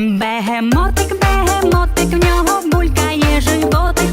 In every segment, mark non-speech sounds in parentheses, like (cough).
Бегемотик, бегемотик, в нього булькає животик,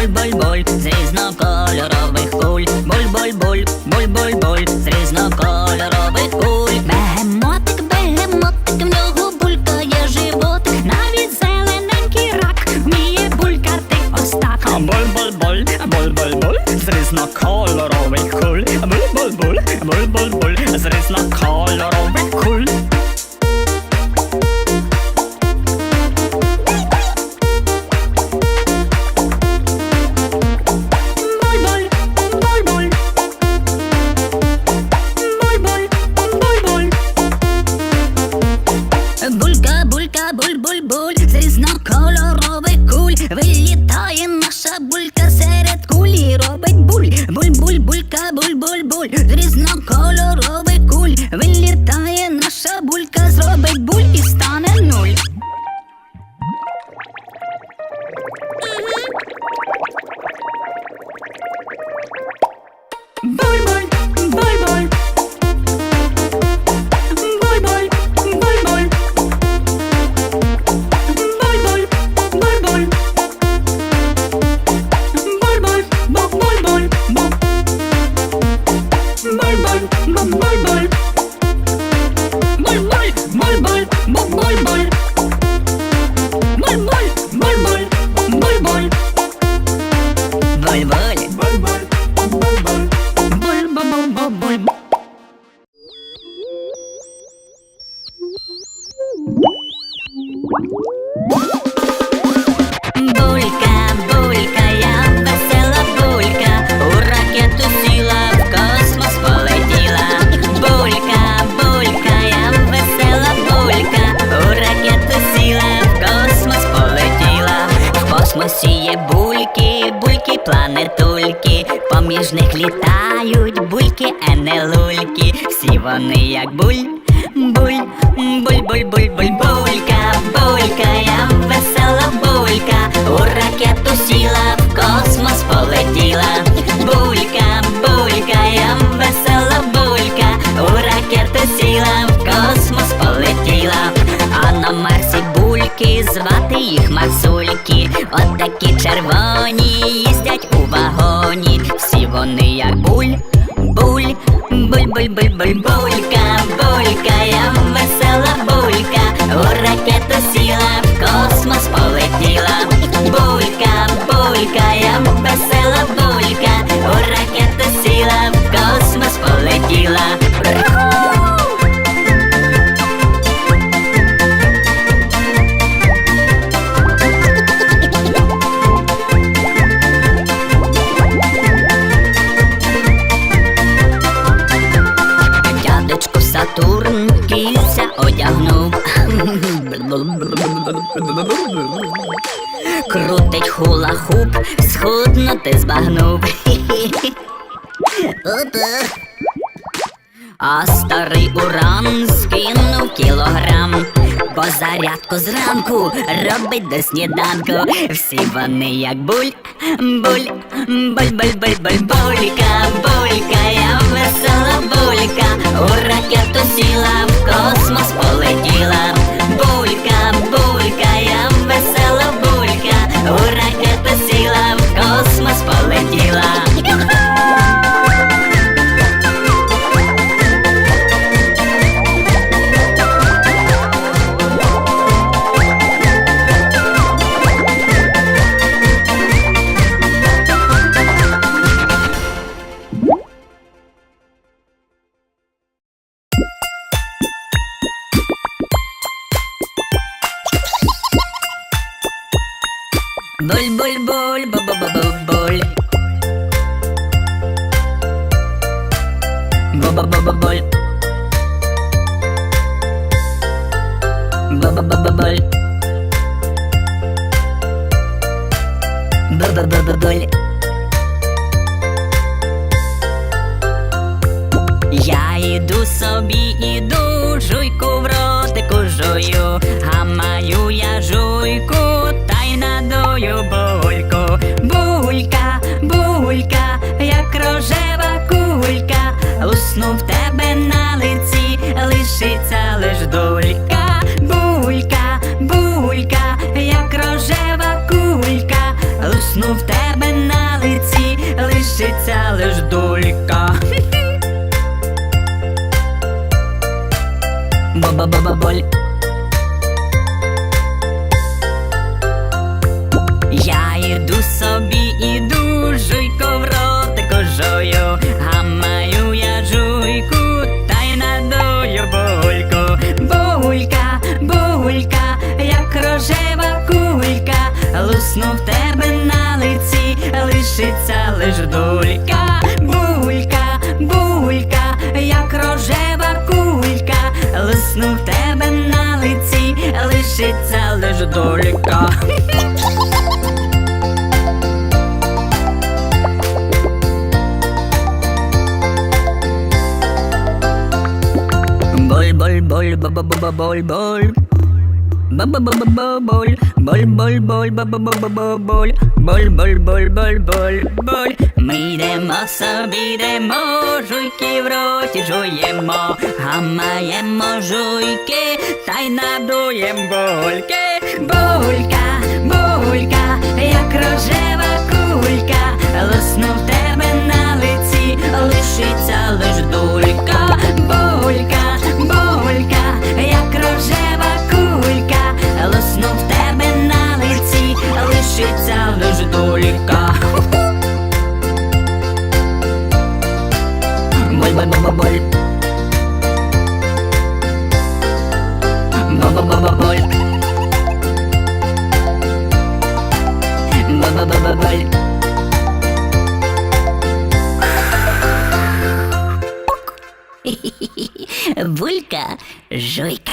Буль-буль-буль, з різнокольорових куль. Буль-буль-буль, буль-буль-буль, з різнокольорових куль. Бегемотик, бегемотик, в нього булькає животик, навіть зелененький рак вміє булькати ось так. Буль-буль-буль, буль-буль-буль, з різнокольорових куль. Буль-буль-буль, буль-буль-буль, Булька, булька, буль-буль-буль, з різнокольорових куль. Вилітає наша булька серед кулі. Робить буль Буль-буль, булька, буль-буль-буль, з різнокольорових куль. Вилітає наша булька, зробить буль і Буль-буль, бульки, планетульки, поміж них літають бульки, енелульки, всі вони як буль. Буль, буль, буль, буль, буль, булька, булька, я весела булька, у ракету сіла, в космос полетіла. Булька, схуднути збагнув. (laughs) А старий уран скинув кілограм, бо зарядку зранку робить до сніданку. Всі вони як буль, буль, буль, буль, буль, буль, булька, булька, я весела булька, у ракету сіла, в космос полетіла. Булька, Буль-буль-буль, бу-бу-бу-бу-буль. Лиш. Булька, булька, як рожева кулька, лисну в тебе на лиці, лишиться лиш дулька. Боль, боль, боль, ба ба ба боль, боль. ба ба ба ба боль, боль, боль, боль, ба ба ба ба боль, боль, боль, боль, боль, боль, боль. Ми йдемо собі, йдемо, жуйки в роті жуємо, гамаємо жуйки, та й надуєм бульки. Булька, булька, як рожева кулька, лисну в тебе на лиці, лишиться лиш дулька. Булька, Булька, жуйка.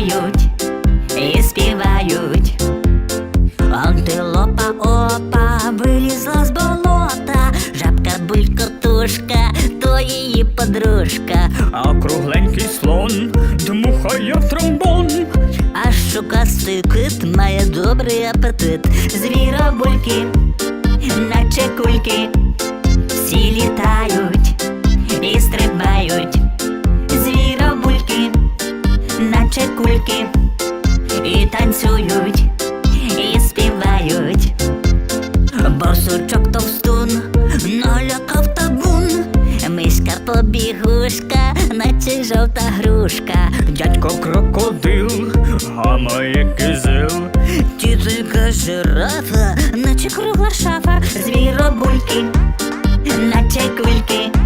Танцюють, і співають. Антилопа опа вилізла з болота, жабка булькотушка, то її подружка. А кругленький слон дмухає в тромбон. А шукастий кит має добрий апетит. Звіробульки, наче кульки, всі літають і стрибають. Наче кульки, і танцюють, і співають. Борсучок товстун налякав табун. Миська побігушка, наче жовта грушка. Дядько крокодил, гамає кизил. Тітелька жирафа, наче кругла шафа, звіробульки, наче кульки,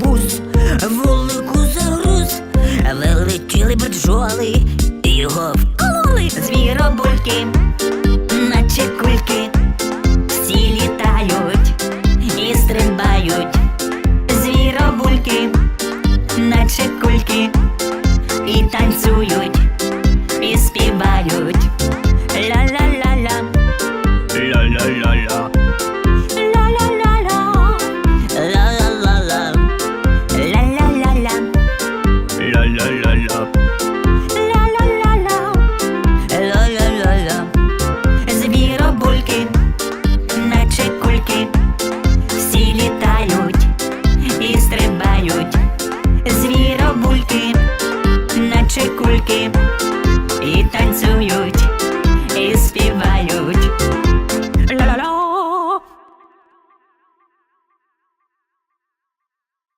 ведмідь гарбуз. загруз, вилетіли бджоли,